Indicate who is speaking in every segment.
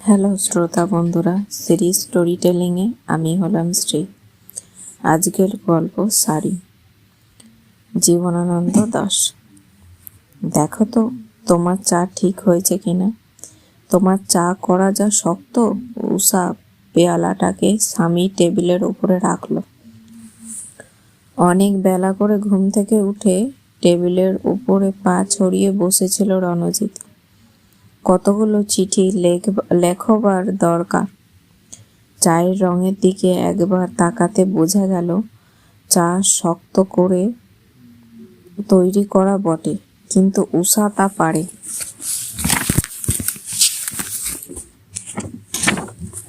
Speaker 1: Hello শ্রোতা বন্ধুরা, series story টেলিংয়ে আমি হলাম শ্রী। আজকের গল্প শাড়ি জীবনানন্দ দাস। দেখো তো, তোমার চা ঠিক হয়েছে কিনা? তোমার চা করা যা শক্ত, উষা পেয়ালাটাকে স্বামী টেবিলের উপরে রাখল। অনেক বেলা করে ঘুম থেকে উঠে টেবিলের উপরে পা ছড়িয়ে বসেছিল রণজিৎ। কতগুলো চিঠি লেখ- লেখবার দরকার? চায়ের রঙের দিকে একবার তাকাতে বোঝা গেল, চা শক্ত করে তৈরি করা বটে, কিন্তু উষা তা পারে।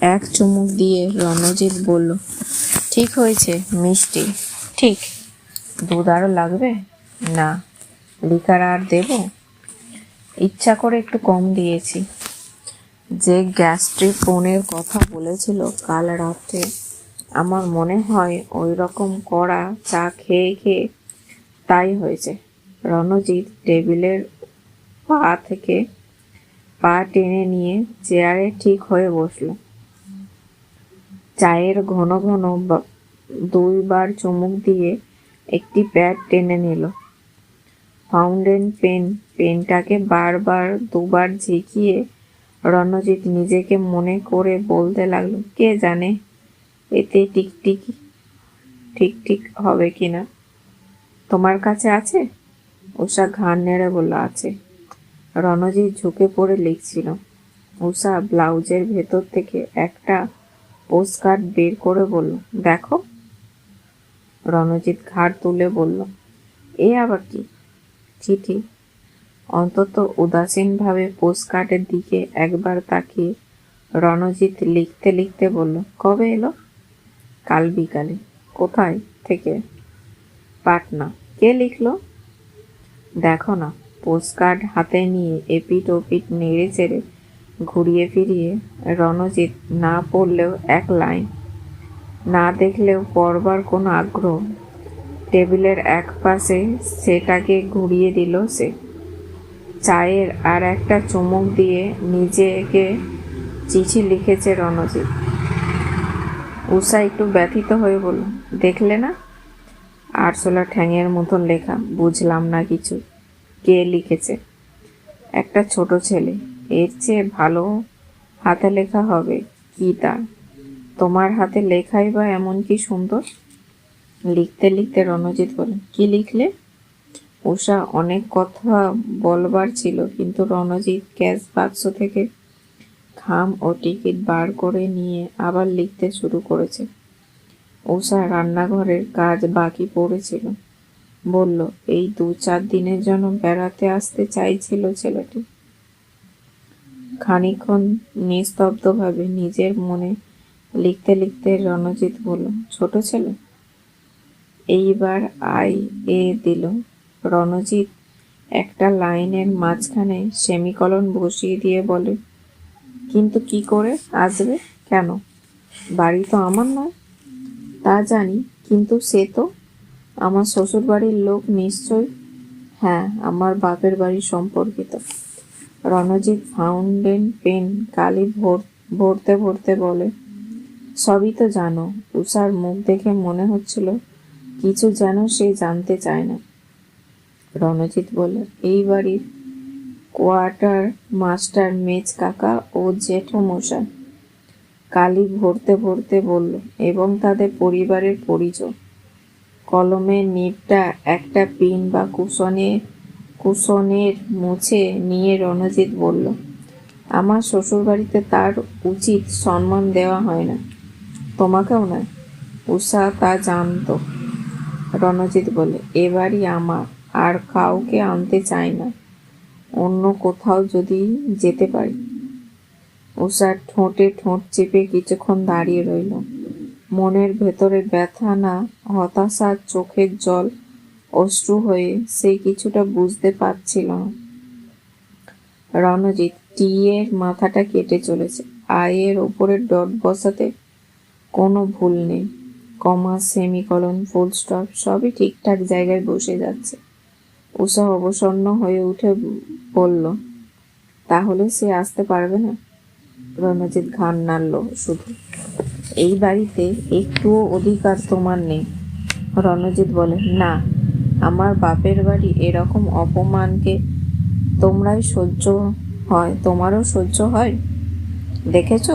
Speaker 1: এক চুমুক দিয়ে রণজিৎ বলল, ঠিক হয়েছে, মিষ্টি। ঠিক। দুধ আরও লাগবে? না। লিকার আর দেবো? ইচ্ছা করে একটু কম দিয়েছি। যে গ্যাস্ট্রিক ফোনের কথা বলেছিল, কাল রাতে আমার মনে হয় ওই রকম কড়া চা খেয়ে খেয়ে তাই হয়েছে। রণজিৎ টেবিলের পা থেকে পা টেনে নিয়ে চেয়ারে ঠিক হয়ে বসল। চায়ের ঘন ঘন দুইবার চুমুক দিয়ে একটি প্যাড টেনে নিল। ফাউন্টেন পেন পেনটাকে বারবার, দুবার ঝেঁকিয়ে রণজিৎ নিজেকে মনে করে বলতে লাগল, কে জানে এতে টিকটিক ঠিক ঠিক হবে কিনা? তোমার কাছে আছে? উষা ঘাড় নেড়ে বলল, আছে। রণজিৎ ঝুঁকে পড়ে লিখছিল উষা ব্লাউজের ভেতর থেকে একটা পোস্ট কার্ড বের করে বলল, দেখো। রণজিৎ ঘাড় তুলে বলল, এ আবার কি? চিঠি। অন্তত উদাসীনভাবে পোস্টকার্ডের দিকে একবার তাকিয়ে রণজিৎ লিখতে লিখতে বলল, কবে এলো? কাল বিকালে। কোথায় থেকে? পাটনা। কে লিখলো? দেখো না। পোস্টকার্ড হাতে নিয়ে এপিট ওপিট নেড়ে চেড়ে ঘুরিয়ে ফিরিয়ে রণজিৎ না পড়লেও এক লাইন। না দেখলেও পড়বার কোনো আগ্রহ টেবিলের এক পাশে সেটাকে ঘুরিয়ে দিল সে। চায়ের আর একটা চুমুক দিয়ে নিজেকে চিঠি লিখেছে রণজিৎ। উষা একটু ব্যথিত হয়ে বলল, দেখলে না? আরশোলা ঠ্যাঙের মতন লেখা, বুঝলাম না কিছু। কে লিখেছে? একটা ছোট ছেলে। এর চেয়ে ভালো হাতে লেখা হবে কি তার? তোমার হাতে লেখাই বা এমন কি সুন্দর? লিখতে লিখতে রণজিৎ বলেন, কি লিখলে? উষা অনেক কথা বলবার ছিল, কিন্তু রণজিৎ ক্যাশ বাক্স থেকে খাম ও টিকিট বার করে নিয়ে আবার লিখতে শুরু করেছে। উষা রান্নাঘরের কাজ বাকি পড়েছিল। বলল, এই দু চার দিনের জন্য বেড়াতে আসতে চাইছিল ছেলেটি। খানিক্ষণ নিস্তব্ধভাবে নিজের মনে লিখতে লিখতে রণজিৎ বলল, ছোট ছেলে? এইবার আই এ দিল। রণজিৎ একটা লাইনের মাঝখানে সেমিকলন বসিয়ে দিয়ে বলে, কিন্তু কি করে আসবে কেন? বাড়ি তো আমার নয়। তা জানি, কিন্তু সে তো আমার শ্বশুর বাড়ির লোক নিশ্চয় হ্যাঁ আমার বাপের বাড়ি সম্পর্কিত রণজিৎ ফাউন্টেন পেন কালি ভর, ভরতে ভরতে বলে, সবই তো জানো। উষার মুখ দেখে মনে হচ্ছিল কিছু যেন সে জানতে চায় না। রণজিৎ বলে এই বাড়ির কোয়ার্টার মাস্টার মেজ কাকা ও জেঠো কালি ভরতে ভরতে বলল, এবং তাদের পরিবারের পরিচয় কলমের নিপটা একটা পিন বা কুশনে কুশনের মুছে নিয়ে রণজিৎ বলল, আমার শ্বশুরবাড়িতে তার উচিত সম্মান দেওয়া হয় না। তোমাকেও নয়, উষা তা জানতো। রণজিৎ বলে, এবারই আমার, আর কাউকে আনতে চাই না। অন্য কোথাও যদি যেতে পারি। উষার ঠোঁটে ঠোঁট চেপে কিছুক্ষণ দাঁড়িয়ে রইল। মনের ভেতরে ব্যথা না হতাশার চোখের জল অশ্রু হয়ে সে কিছুটা বুঝতে পারছিল না। রণজিৎ টি এর মাথাটা কেটে চলেছে। আয়ের ওপরে ডট বসাতে কোনো ভুল নেই। কমা, সেমিকলন, ফুল স্টপ, সবই ঠিকঠাক জায়গায় বসে যাচ্ছে। উষা অবসন্ন হয়ে উঠে বলল, তাহলে সে আসতে পারবে না? রণজিৎ ঘান নাড়ল শুধু, এই বাড়িতে একটুও অধিকার তোমার নেই। রণজিৎ বলে, না, আমার বাপের বাড়ি এরকম অপমানকে তোমরাই সহ্য হয়, তোমারও সহ্য হয়? দেখেছ?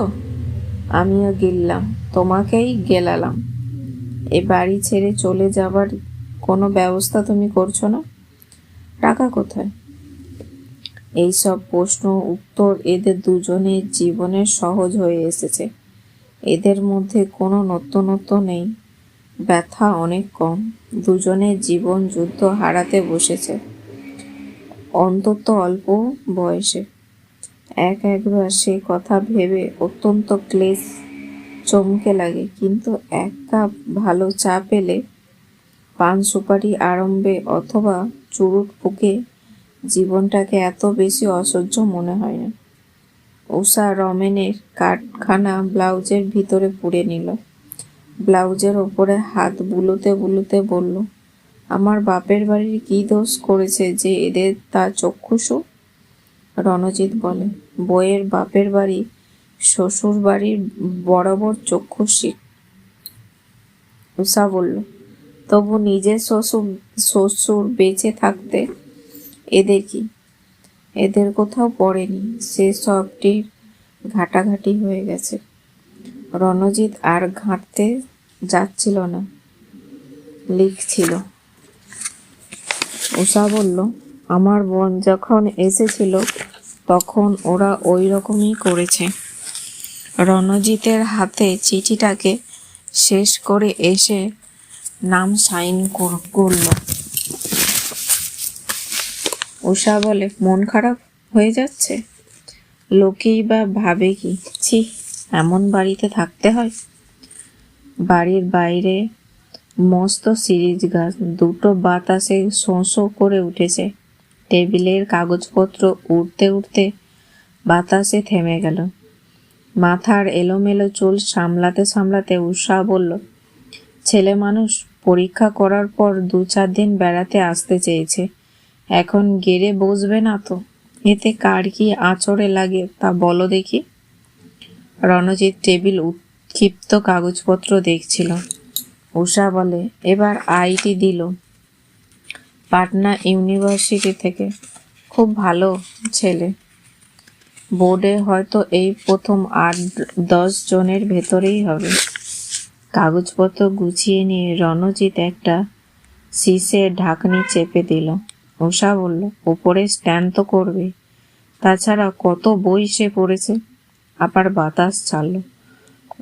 Speaker 1: আমিও গিললাম তোমাকেই গেলালাম। এ বাড়ি ছেড়ে চলে যাবার কোনো ব্যবস্থা তুমি করছ না? টাকা কোথায়? এইসব প্রশ্ন উত্তর এদের দুজনের জীবনের সহজ হয়ে এসেছে। এদের মধ্যে কোনো নতুনত্ব নেই। ব্যথা অনেক কম। দুজনের জীবন যুদ্ধ হারাতে বসেছে। অন্তত অল্প বয়সে। এক একবার সে কথা ভেবে অত্যন্ত ক্লেশ চমকে লাগে, কিন্তু এক কাপ ভালো চা পেলে পান সুপারি আরম্ভে অথবা চুরুট ফুকে জীবনটাকে এত বেশি অসহ্য মনে হয় না। উষা রমেনের কাঠখানা ব্লাউজের ভিতরে পুড়ে নিল। ব্লাউজের ওপরে হাত বুলোতে বুলোতে বলল, আমার বাপের বাড়ির কি দোষ করেছে যে এদের তা চক্ষুষু রণজিৎ বলে বইয়ের বাপের বাড়ি শ্বশুর বাড়ির বরাবর চক্ষুষী উষা বলল, তবু নিজের শ্বশুর শ্বশুর বেঁচে থাকতে এদের কি? এদের কোথাও পড়েনি। সে সবটির ঘাটাঘাটি হয়ে গেছে। রণজিৎ আর ঘাঁটতে যাচ্ছিল না, লিখছিল। উষা বলল, আমার বোন যখন এসেছিল, তখন ওরা ওই রকমই করেছে। রণজিতের হাতে চিঠিটাকে শেষ করে এসে নাম সাইন কর- করল। উষা বলে, মন খারাপ হয়ে যাচ্ছে? লোকেই বা ভাবে কি? ছি, এমন বাড়িতে থাকতে হয়? বাড়ির বাইরে মস্ত সিরিজ গাছ, দুটো বাতাসে শোঁ করে উঠেছে। টেবিলের কাগজপত্র উড়তে উড়তে বাতাসে থেমে গেল। মাথার এলোমেলো চুল সামলাতে সামলাতে উষা বলল, ছেলে মানুষ, পরীক্ষা করার পর দু চার দিন বেড়াতে আসতে চেয়েছে। এখন গেড়ে বসবে না তো। এতে কার কি আঁচড়ে লাগে তা বলো দেখি। রণজিৎ টেবিল উৎক্ষিপ্ত কাগজপত্র দেখছিল। উষা বলে, এবার আইটি দিল। পাটনা ইউনিভার্সিটি থেকে। খুব ভালো ছেলে। বোর্ডে হয়তো এই প্রথম আট দশ জনের ভেতরেই হবে। কাগজপত্র গুছিয়ে নিয়ে রণজিৎ একটা শীষের ঢাকনি চেপে দিল। উষা বলল উপরে স্ট্যান্ড তো করবে। তাছাড়া কত বই সে পড়েছে? আবার বাতাস ছাড়ল।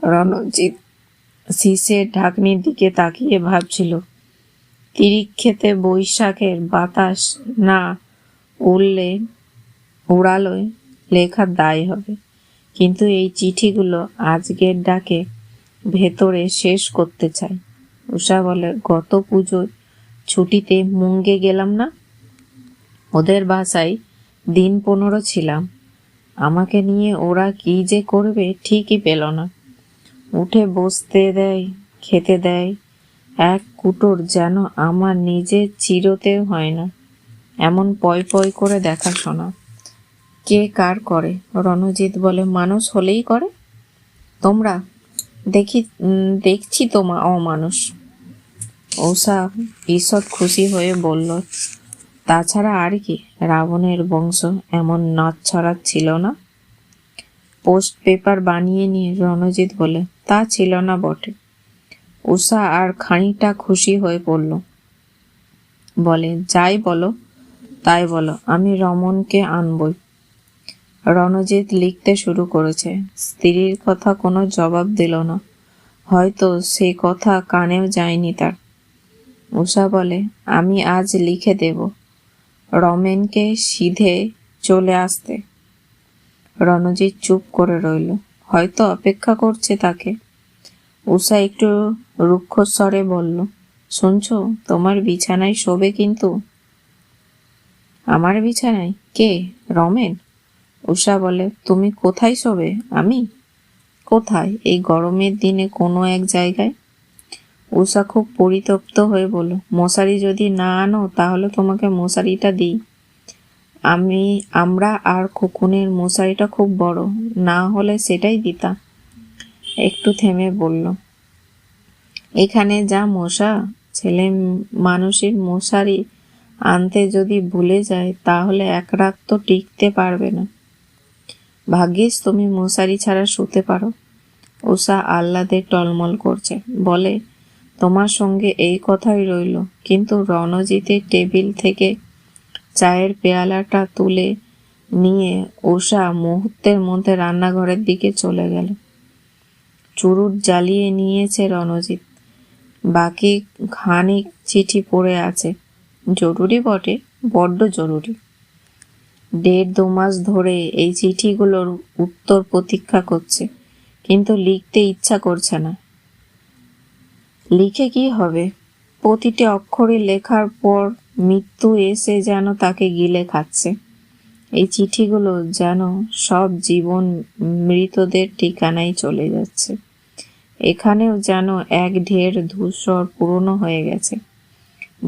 Speaker 1: রণজিৎ শীষের ঢাকনির দিকে তাকিয়ে ভাবছিল তিরিক খেতে বৈশাখের বাতাস না উড়লে উড়ালোয় লেখার দায় হবে। কিন্তু এই চিঠিগুলো আজকের ডাকে ভেতরে শেষ করতে চাই। উষা বলে, গত পুজোয় ছুটিতে মুঙ্গে গেলাম না? ওদের বাসায় দিন পনেরো ছিলাম। আমাকে নিয়ে ওরা কি যে করবে ঠিকই পেল না। উঠে বসতে দেয়, খেতে দেয়, এক কুটোর যেন আমার নিজের চিরতেও হয় না। এমন পয় পয় করে দেখাশোনা। কে কার করে? রণজিৎ বলে, মানুষ হলেই করে? তোমরা, দেখি দেখছি তোমা, অমানুষ। ঔষা ঈষৎ খুশি হয়ে বলল, তাছাড়া আর কি, রাবণের বংশ এমন নাচ ছিল না? পোস্ট পেপার বানিয়ে নিয়ে, রণজিৎ বলে, তা ছিল না বটে। উষা আর খানিটা খুশি হয়ে পড়ল, বলে, যাই বলো, তাই বলো, আমি রমনকে আনবই। রণজিৎ লিখতে শুরু করেছে। স্ত্রীর কথা কোনো জবাব দিল না। হয়তো সে কথা কানেও যায়নি তার। উষা বলে, আমি আজ লিখে দেব রমেনকে সিধে চলে আসতে। রণজিৎ চুপ করে রইল। হয়তো অপেক্ষা করছে তাকে। উষা একটু রুক্ষস্বরে বলল, শুনছো, তোমার বিছানায় শোবে কিন্তু? আমার বিছানায়? কে? রমেন? উষা বলে, তুমি কোথায় শোবে? আমি? কোথায়? এই গরমের দিনে কোনো এক জায়গায়? উষা খুব পরিতপ্ত হয়ে বলল, মশারি যদি না আনো, তাহলে তোমাকে মশারিটা দিই। আমি, আমরা আর খোকনের মশারিটা খুব বড়, না হলে সেটাই দিতা। একটু থেমে বলল, এখানে যা মশা, ছেলে মানুষের মশারি আনতে যদি ভুলে যায়, তাহলে এক রাত তো টিকতে পারবে না। ভাগ্যিস তুমি মশারি ছাড়া শুতে পারো। উষা আহ্লাদে টলমল করছে। বলে, তোমার সঙ্গে এই কথাই রইল। কিন্তু রণজিতের টেবিল থেকে চায়ের পেয়ালাটা তুলে নিয়ে উষা মুহূর্তের মধ্যে রান্নাঘরের দিকে চলে গেল। চুরুট জ্বালিয়ে নিয়েছে রণজিৎ। বাকি খানিক চিঠি পড়ে আছে। জরুরি বটে, বড্ড জরুরি। দেড় দু মাস ধরে এই চিঠিগুলোর উত্তর প্রতীক্ষা করছে, কিন্তু লিখতে ইচ্ছা করছে না। লিখে কি হবে? প্রতিটি অক্ষরে লেখার পর মৃত্যু এসে যেন তাকে গিলে খাচ্ছে। এই চিঠিগুলো যেন সব জীবন মৃতদের ঠিকানায় চলে যাচ্ছে। এখানেও যেন এক ঢের ধূসর পুরনো হয়ে গেছে,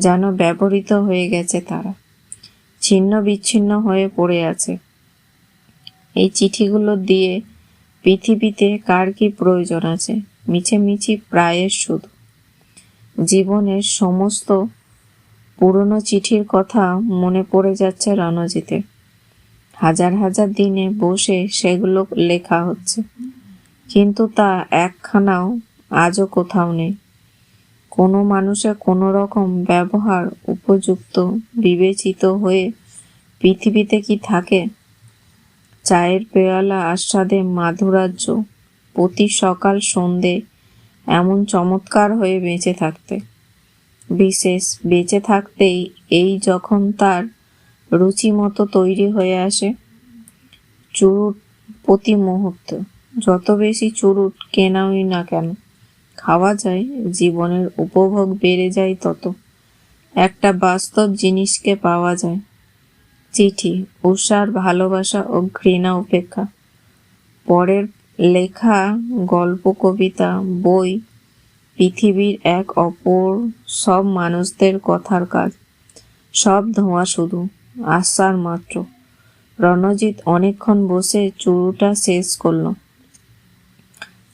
Speaker 1: যেন ব্যবহৃত হয়ে গেছে তারা। ছিন্ন বিচ্ছিন্ন হয়ে পড়ে আছে। এই চিঠিগুলো দিয়ে পৃথিবীতে কার কি প্রয়োজন আছে? মিছেমিছি প্রায়ের শুধু। জীবনের সমস্ত পুরনো চিঠির কথা মনে পড়ে যাচ্ছে রণজিতে। হাজার হাজার দিনে বসে সেগুলো লেখা হচ্ছে। কিন্তু তা একখানাও আজও কোথাও নেই। কোনো মানুষের কোনো রকম ব্যবহার উপযুক্ত বিবেচিত হয়ে পৃথিবীতে কি থাকে? চায়ের পেয়ালা, আস্বাদে মাধুরাজ্য, প্রতি সকাল সন্ধে এমন চমৎকার হয়ে বেঁচে থাকতে। বিশেষ বেঁচে থাকতেই এই যখন তার রুচি মতো তৈরি হয়ে আসে, চুরুট প্রতি মুহূর্ত, যত বেশি চুরুট কেনাই না কেন, খাওয়া যায়, জীবনের উপভোগ বেড়ে যায় তত। একটা বাস্তব জিনিসকে পাওয়া যায়। চিঠি, উষার ভালোবাসা ও ঘৃণা উপেক্ষা। পরের লেখা, গল্প, কবিতা, বই, পৃথিবীর এক অপর, সব মানুষদের কথার কাজ। সব ধোঁয়া শুধু আশার মাত্র। রণজিৎ অনেকক্ষণ বসে চুরুটা শেষ করল।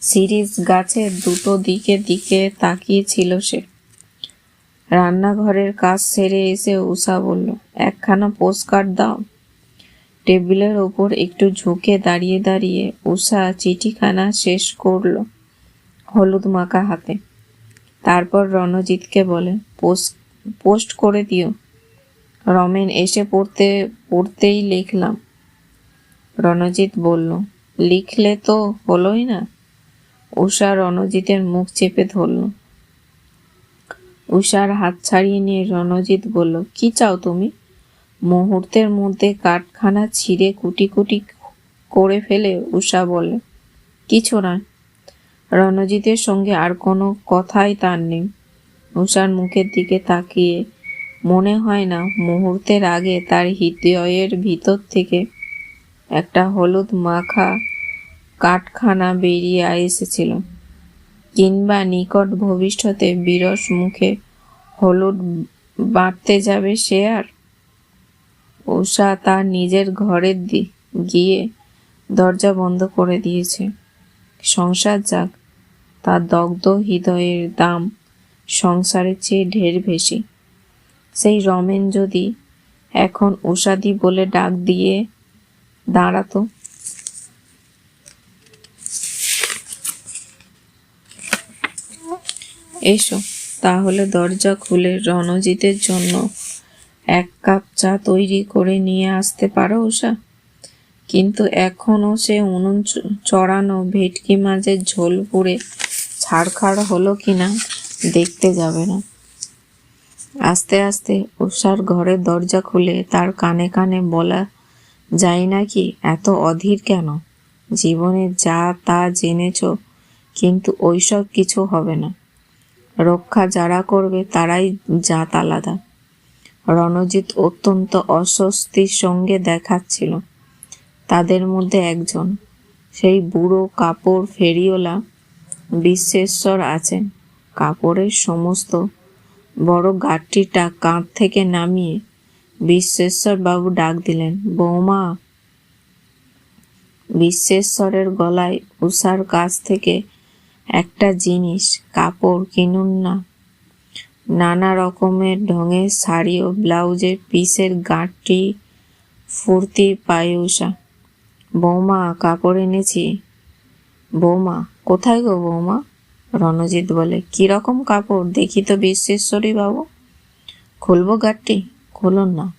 Speaker 1: সিরিজ গাছের দুটো দিকে দিকে তাকিয়েছিল সে। রান্নাঘরের কাজ সেরে এসে উষা বলল একখানা পোস্টকার্ড দাও। টেবিলের ওপর একটু ঝুঁকে দাঁড়িয়ে দাঁড়িয়ে উষা চিঠিখানা শেষ করল হলুদ মাখা হাতে। তারপর রণজিৎকে বলে, পোস্ট পোস্ট করে দিও। রমেন এসে পড়তে, পড়তেই লিখলাম। রণজিৎ বলল, লিখলে তো হলোই না? উষা রণজিতের মুখ চেপে ধরল। উষার হাত ছাড়িয়ে নিয়ে রণজিৎ বলল, কি চাও তুমি? মুহূর্তের মধ্যে কাঠখানা ছিঁড়ে কুটি কুটি করে ফেলে উষা বলে। কিছু না, রণজিতের সঙ্গে আর কোনো কথাই তার নেই। উষার মুখের দিকে তাকিয়ে মনে হয় না, মুহূর্তের আগে তার হৃদয়ের ভিতর থেকে একটা হলুদ মাখা কাঠখানা বেরিয়ে এসেছিল, কিংবা নিকট ভবিষ্যতে বিরস মুখে হলুদ বাড়তে যাবে সে আর উষা তার নিজের ঘরের দি, গিয়ে দরজা বন্ধ করে দিয়েছে। সংসার যাক তার দগ্ধ হৃদয়ের দাম সংসারের চেয়ে ঢের বেশি। সেই রমেন যদি এখন উষাদি বলে ডাক দিয়ে দাঁড়াতো? এসো, তাহলে দরজা খুলে রণজিতের জন্য এক কাপ চা তৈরি করে নিয়ে আসতে পারো, উষা। কিন্তু এখনও সে উনুন চড়ানো ভেটকি মাছের ঝোল পুড়ে ছাড়খাড় হলো কিনা দেখতে যাবে না। আস্তে আস্তে উষার ঘরের দরজা খুলে তার কানে কানে বলা যায় নাকি, এত অধীর কেন? জীবনে যা তা জেনেছ, কিন্তু ওইসব কিছু হবে না। রক্ষা যারা করবে তারাই জাত আলাদা। রণজিৎ অত্যন্ত অস্বস্তির সঙ্গে দেখাচ্ছিল। তাদের মধ্যে একজন, সেই বুড়ো কাপড় ফেরিওলা বিশ্বেশ্বর আছেন। কাপড়ের সমস্ত বড় গাঠটিটা কাঁধ থেকে নামিয়ে বিশ্বেশ্বর বাবু ডাক দিলেন, বৌমা! বিশ্বেশ্বরের গলায় উষার কাছ থেকে একটা জিনিস, কাপড় কিনুন না। নানা রকমের ঢঙের শাড়ি ও ব্লাউজের পিসের গাঁটটি ফুর্তি পায় উষা বৌমা, কাপড় এনেছি। বৌমা, কোথায় গো বৌমা? রণজিৎ বলে রকম কাপড়? দেখি তো বিশ্বেশ্বরী বাবু। খুলবো গাঁটটি? খুলুন না।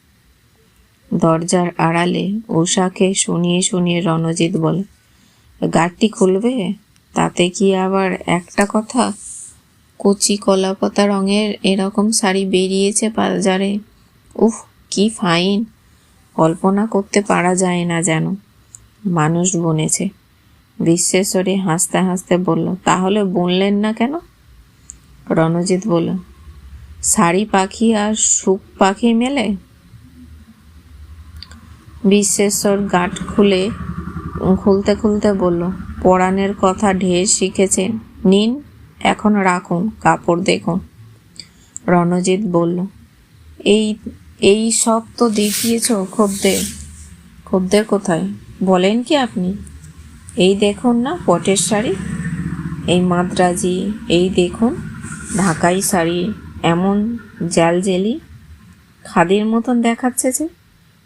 Speaker 1: দরজার আড়ালে উষাকে শুনিয়ে শুনিয়ে রণজিৎ বলে, গাঁটটি খুলবে? তাতে কি আবার একটা কথা? কচি কলাপাতা রঙের এরকম শাড়ি বেরিয়েছে বাজারে। উফ, কি ফাইন। কল্পনা করতে পারা যায় না যেন। মানুষ বনেছে। বিশ্বেশ্বরী হাসতে হাসতে বলল, তাহলে বুনলেন না কেন? রণজিৎ বলল, শাড়ি পাখি আর সুখ পাখি মেলে? বিশ্বেশ্বর গাঁট খুলে, খুলতে খুলতে বলল, পরাণের কথা ঢের শিখেছেন। নিন। এখন রাখুন, কাপড় দেখুন। রণজিৎ বলল, এই এই সব তো দেখিয়েছ খদ্দের? খদ্দের কোথায়? বলেন কি আপনি? এই দেখুন না পটের শাড়ি? এই মাদ্রাজি, এই দেখুন ঢাকাই শাড়ি, এমন জাল জেলি খাদির মতন দেখাচ্ছে যে,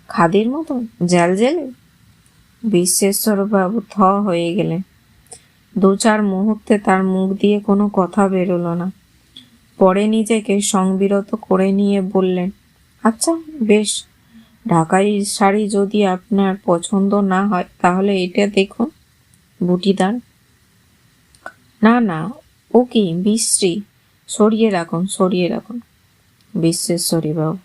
Speaker 1: খাদির মতন জাল জেলে বিশ্বেশ্বরবাবু থ হয়ে গেলেন। দু চার মুহূর্তে তার মুখ দিয়ে কোনো কথা বেরোলো না। পরে নিজেকে সংবিরত করে নিয়ে বললেন আচ্ছা বেশ। ঢাকাই শাড়ি যদি আপনার পছন্দ না হয়, তাহলে এটা দেখুন, বুটিদার। না না, ও কি বিশ্রী? সরিয়ে রাখুন সরিয়ে রাখুন। বিশ্বেশ্বরী বাবু।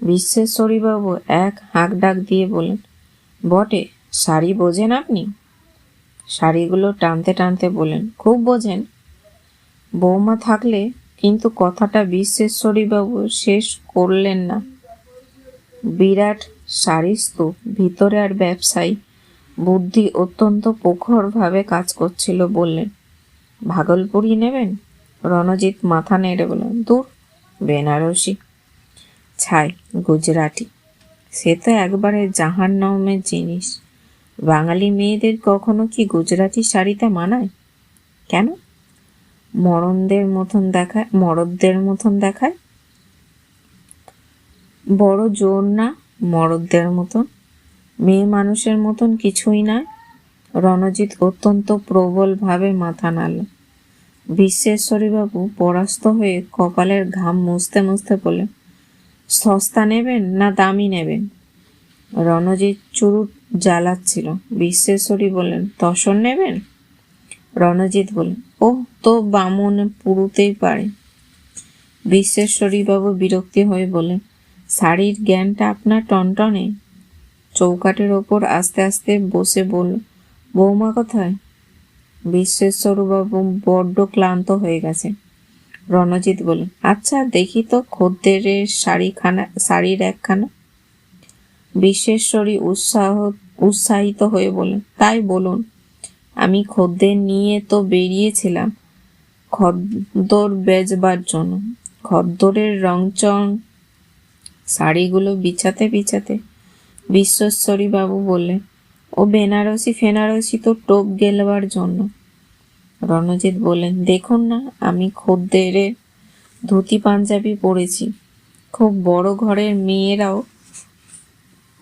Speaker 1: বিশ্বেশ্বরী বাবু এক হাঁক ডাক দিয়ে বলেন বটে, শাড়ি বোঝেন আপনি? শাড়িগুলো টানতে টানতে বলেন, খুব বোঝেন। বৌমা থাকলে কিন্তু কথাটা বিশ্বেশ্বরীবাবু শেষ করলেন না। বিরাট শাড়ি স্তূপ, ভিতরে আর ব্যবসায়ী। বুদ্ধি অত্যন্ত প্রখরভাবে কাজ করছিল বললেন ভাগলপুরি নেবেন? রণজিৎ মাথা নেড়ে বললেন, দূর, বেনারসি। ছাই, গুজরাটি। সে তো একবারে জাহান নমের জিনিস। বাঙালি মেয়েদের কখনো কি গুজরাটি শাড়িতে মানায়? কেন? মরণদের মতন দেখায়, মরদদের মতন দেখায়? বড় জোর না মরদদের মতন? মেয়ে মানুষের মতন কিছুই নয় রণজিৎ অত্যন্ত প্রবলভাবে মাথা নাড়ল। বিশ্বেশ্বরীবাবু পরাস্ত হয়ে কপালের ঘাম মুছতে মুছতে বললেন, সস্তা নেবেন না দামি নেবেন? রণজিৎ চুরুট জ্বালাচ্ছিল। বিশ্বেশ্বরী বললেন তসর নেবেন? রণজিৎ বললেন ও তো বামন পুরুতেই পারে। বিশ্বেশ্বরীবাবু বিরক্তি হয়ে বলেন শাড়ির জ্ঞানটা আপনার টনটনে। চৌকাটের ওপর আস্তে আস্তে বসে বলল, বৌমা কোথায়? বিশ্বেশ্বরবাবু বড্ড ক্লান্ত হয়ে গেছে রণজিৎ বলেন আচ্ছা দেখি তো খদ্দের শাড়িখানা, শাড়ির একখানা। বিশ্বেশ্বরী উৎসাহ উৎসাহিত হয়ে বলেন তাই বলুন, আমি খদ্দের নিয়ে তো বেরিয়েছিলাম, খদ্দর বেচবার জন্য। খদ্দরের রংচং শাড়িগুলো বিছাতে বিছাতে বিশ্বেশ্বরী বাবু বললেন, ও বেনারসি ফেনারসি তো টোপ গেলবার জন্য। রণজিৎ বললেন, দেখুন না, আমি খদ্দের ধুতি পাঞ্জাবি পরেছি। খুব বড় ঘরের মেয়েরাও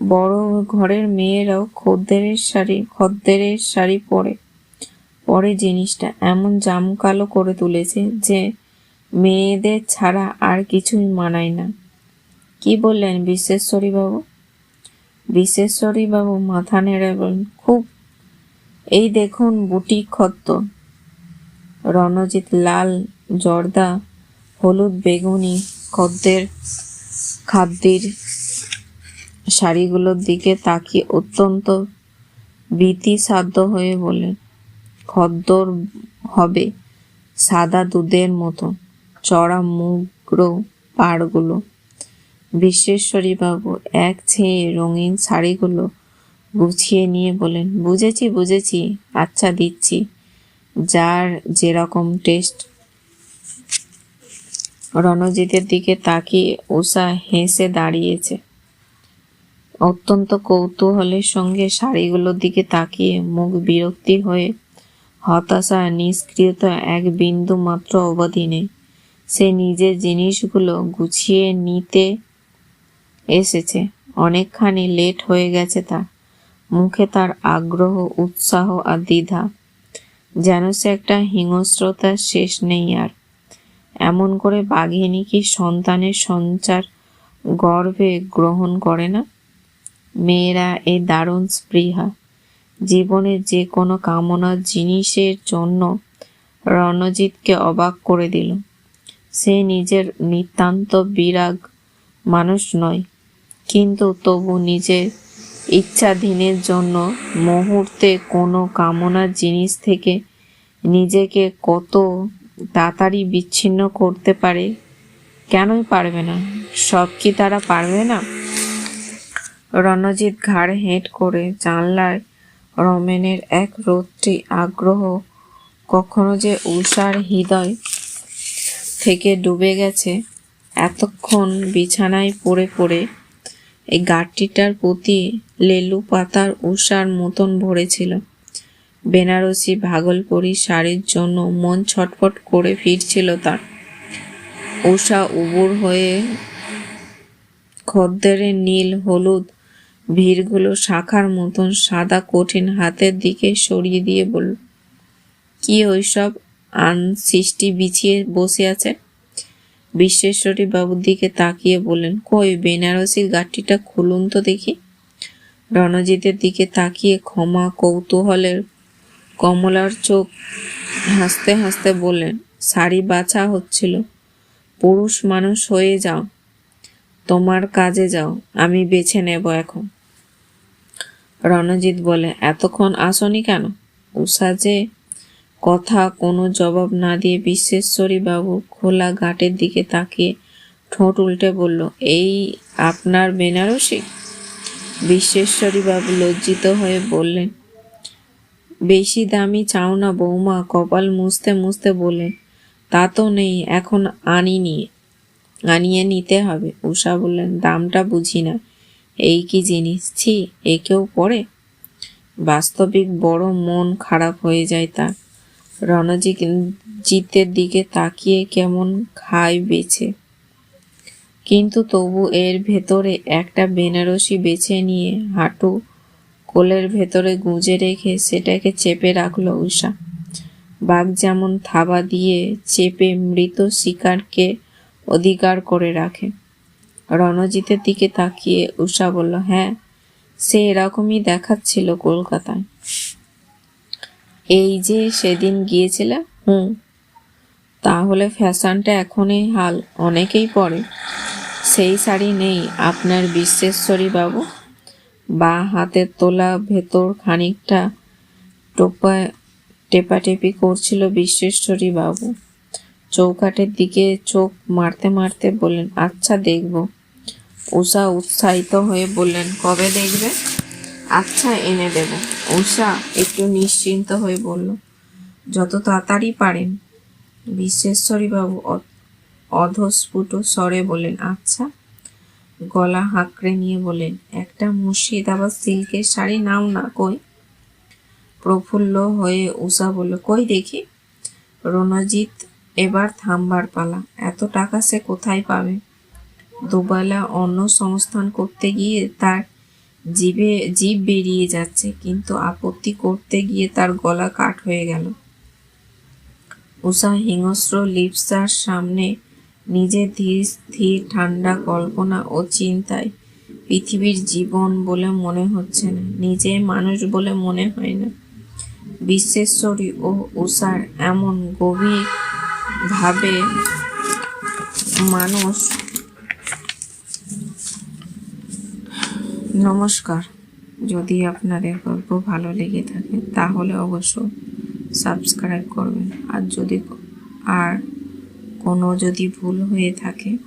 Speaker 1: বড় ঘরের মেয়েরাও খদ্দের শাড়ি খদ্দের শাড়ি পরে। পরে জিনিসটা এমন জামকালো করে তুলেছে যে মেয়েদের ছাড়া আর কিছুই মানায় না। কি বললেন বিশ্বেশ্বরী বাবু বিশ্বেশ্বরী বাবু মাথা নেড়ে বলেন খুব। এই দেখুন বুটি খত্ত রণজিৎ লাল, জর্দা, হলুদ বেগুনি, খদ্দের খাদ্যের শাড়িগুলোর দিকে তাকিয়ে অত্যন্ত ভীতিসাধ্য হয়ে বলেন খদ্দর হবে সাদা দুধের মতো, চড়া মুগ্র পাড়গুলো। বিশ্বেশ্বরীবাবু এক ছেয়ে রঙিন শাড়িগুলো গুছিয়ে নিয়ে বলেন বুঝেছি বুঝেছি আচ্ছা দিচ্ছি। যার যেরকম টেস্ট। রণজিতের দিকে তাকিয়ে উষা হেসে দাঁড়িয়েছে। অত্যন্ত কৌতূহলের সঙ্গে শাড়িগুলোর দিকে তাকিয়ে মুখ বিরক্তি হয়ে হতাশা, নিষ্ক্রিয়তা এক বিন্দু মাত্র অবধি নেই সে নিজের জিনিসগুলো গুছিয়ে নিতে এসেছে। অনেকখানি লেট হয়ে গেছে তার। মুখে তার আগ্রহ, উৎসাহ আর দ্বিধা। যেন সে একটা হিংস্রতার শেষ নেই আর। এমন করে বাঘিনী কি সন্তানের সঞ্চার গর্ভে গ্রহণ করে না? মেয়েরা এই দারুণ স্পৃহা। জীবনের যে কোনো কামনা জিনিসের জন্য রণজিৎকে অবাক করে দিল। সে নিজের নিতান্ত বিরাগ মানুষ নয়, কিন্তু তবু নিজের ইচ্ছাধীনের জন্য মুহূর্তে কোনো কামনার জিনিস থেকে নিজেকে কত তাড়াতাড়ি বিচ্ছিন্ন করতে পারে, কেনই পারবে না? সব কি তারা পারবে না? রণজিৎ ঘাড় হেঁট করে জানলায় রমেনের এক রোদটি আগ্রহ, কখনো যে উষার হৃদয় থেকে ডুবে গেছে, এতক্ষণ বিছানায় পড়ে পড়ে এই গাঠটিটার প্রতি লেলু পাতার উষার মতন ভরেছিল। বেনারসি ভাগলপুরি শাড়ির জন্য মন ছটফট করে ফিরছিল তার। উষা উবুর হয়ে খদ্দেরের নীল, হলুদ ভিড়গুলো শাখার মতন সাদা কঠিন হাতের দিকে সরিয়ে দিয়ে বলল, কি ওইসব আন সৃষ্টি বিছিয়ে বসে আছে? বিশ্বেশ্বরী বাবুর দিকে তাকিয়ে বললেন, কই, বেনারসির গাঠটিটা খুলুন তো দেখি। রণজিতের দিকে তাকিয়ে ক্ষমা কৌতূহলের কমলার চোখ হাসতে হাসতে বললেন, শাড়ি বাছা হচ্ছিল, পুরুষ মানুষ হয়ে যাও। তোমার কাজে যাও, আমি বেছে নেব এখন। রণজিৎ বলে, এতক্ষণ আসনি কেন? উষা যে কথা কোনো জবাব না দিয়ে বিশ্বেশ্বরী বাবু খোলা ঘাটের দিকে তাকিয়ে ঠোঁট উল্টে বলল, এই আপনার বেনারসি? বিশ্বেশ্বরী বাবু লজ্জিত হয়ে বললেন, বেশি দামি চাও না বৌমা। কপাল মুছতে মুছতে বললেন, তা তো নেই, এখন আনিনি। আনিয়ে নিতে হবে। উষা বললেন, দামটা বুঝি না। এই কি জিনিস? ছি একেও পড়ে? বাস্তবিক বড় মন খারাপ হয়ে যায় তার। রণজিৎ জিতের দিকে তাকিয়ে কেমন খায় বেছে কিন্তু তবু এর ভেতরে একটা বেনারসি বেছে নিয়ে হাঁটু কোলের ভেতরে গুঁজে রেখে সেটাকে চেপে রাখল উষা বাঘ যেমন থাবা দিয়ে চেপে মৃত শিকারকে অধিকার করে রাখে। রণজিতের দিকে তাকিয়ে উষা বলল হ্যাঁ সে এরকমই দেখাচ্ছিল কলকাতায়। এই যে সেদিন গিয়েছিলে, হুম, তাহলে ফ্যাশনটা এখনই হাল, অনেকেই পরে। সেই শাড়ি নেই আপনার বিশ্বেশ্বরী বাবু। বা হাতের তোলা ভেতর খানিকটা টোপা টেপাটেপি করছিল বিশ্বেশ্বরী বাবু। চৌকাটের দিকে চোখ মারতে মারতে বললেন আচ্ছা দেখব। উষা উৎসাহিত হয়ে বললেন, কবে দেখবে? আচ্ছা এনে দেব। উষা একটু নিশ্চিন্ত হয়ে বলল, যত তাড়াতাড়ি পারেন। বিশ্বেশ্বরী বাবু অধস্ফুট স্বরে বলেন আচ্ছা। গলা হাঁকড়ে নিয়ে বলেন একটা মুর্শিদাবাদ সিল্কের শাড়ি নাও না, কই? প্রফুল্ল হয়ে উষা বলল, কই দেখি? রণজিৎ এবার থামবার পালা। এত টাকা সে কোথায় পাবে? দুবেলা অন্য সংস্থান করতে গিয়ে তার জীবে জীব বেরিয়ে যাচ্ছে, কিন্তু আপত্তি করতে গিয়ে তার গলা কাট হয়ে গেল। উষা হিংস্র লিপসার সামনে নিজের ধীর, স্থির, ঠান্ডা কল্পনা ও চিন্তায় পৃথিবীর জীবন বলে মনে হচ্ছে না, নিজে মানুষ বলে মনে হয় না। বিশ্বেশ্বরী ও উষার এমন গভীর ভাবে মানুষ নমস্কার। যদি আপনাদের গল্প ভালো লেগে থাকে, তাহলে অবশ্য সাবস্ক্রাইব করবেন। আর যদি আর কোনো যদি ভুল হয়ে থাকে